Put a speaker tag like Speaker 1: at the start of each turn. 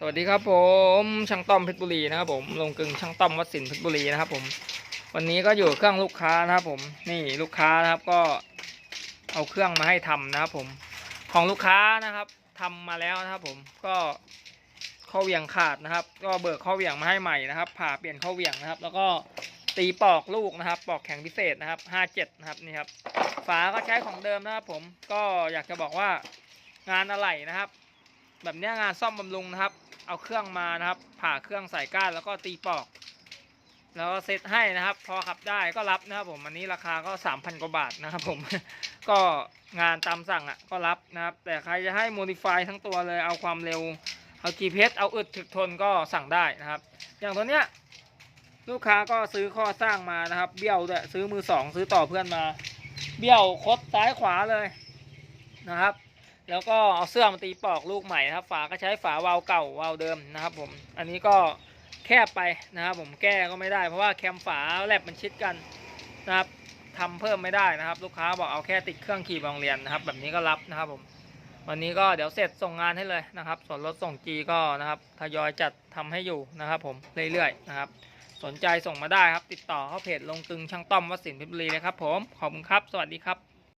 Speaker 1: สวัสดีครับผมช่างต้อมเพชรบุรีนะครับผมลงกึ่งช่างต้อมวัดสินเพชรบุรีนะครับผมวันนี้ก็อยู่เครื่องลูกค้านะครับผมนี่ลูกค้านะครับก็เอาเครื่องมาให้ทำนะครับผมของลูกค้านะครับทำมาแล้วนะครับผมก็ข้อเหวี่ยงขาดนะครับ ก็เบิกข้อเหวี่ยงมาให้ใหม่นะครับ ผ่าเปลี่ยนข้อเหวี่ยงนะครับ แล้วก็ตีปอกลูกนะครับ ปอกแข็งพิเศษนะครับห้าเจ็ดนะครับนี่ครับฝาก็ใช้ของเดิมนะครับผมก็อยากจะบอกว่างานอะไหล่นะครับ แบบนี้งานซ่อมบำรุงนะครับ เอาเครื่องมานะครับ ผ่าเครื่องใส่ก้านแล้วก็ตีปอก แล้วก็เซตให้นะครับ พอขับได้ก็รับนะครับ ผมอันนี้ราคาก็สามพันกว่าบาทนะครับ ผมก็งานตามสั่งอะก็รับนะครับ แต่ใครจะให้โมดิฟายทั้งตัวเลยเอาความเร็วเอา GPS เอาอึดถึกทนก็สั่งได้นะครับ อย่างตัวเนี้ยลูกค้าก็ซื้อข้อสร้างมานะครับ เบี้ยวด้วยซื้อมือสองซื้อต่อเพื่อนมา เบี้ยวคดซ้ายขวาเลยนะครับ แล้วก็เอาเสื้อมาตีปอกลูกใหม่นะครับ ฝาก็ใช้ฝาวาล์วเก่าวาล์วเดิมนะครับ ผม อันนี้ก็แคบไปนะครับ ผมแก้ก็ไม่ได้เพราะว่าแคมฝาแลบมันชิดกันนะครับทำเพิ่มไม่ได้นะครับ ลูกค้าบอกเอาแค่ติดเครื่องขี่บโรงเรียนนะครับ แบบนี้ก็รับนะครับผมวันนี้ก็เดี๋ยวเสร็จส่งงานให้เลยนะครับ ส่วนรถส่งจีก็นะครับทยอยจัดทำให้อยู่นะครับ ผมเรื่อยๆนะครับ สนใจส่งมาได้ครับ ติดต่อเข้าเพจลงกึงช่างต้อมวัดสินเพชรบุรีเลยครับ ผมขอบคุณครับ สวัสดีครับ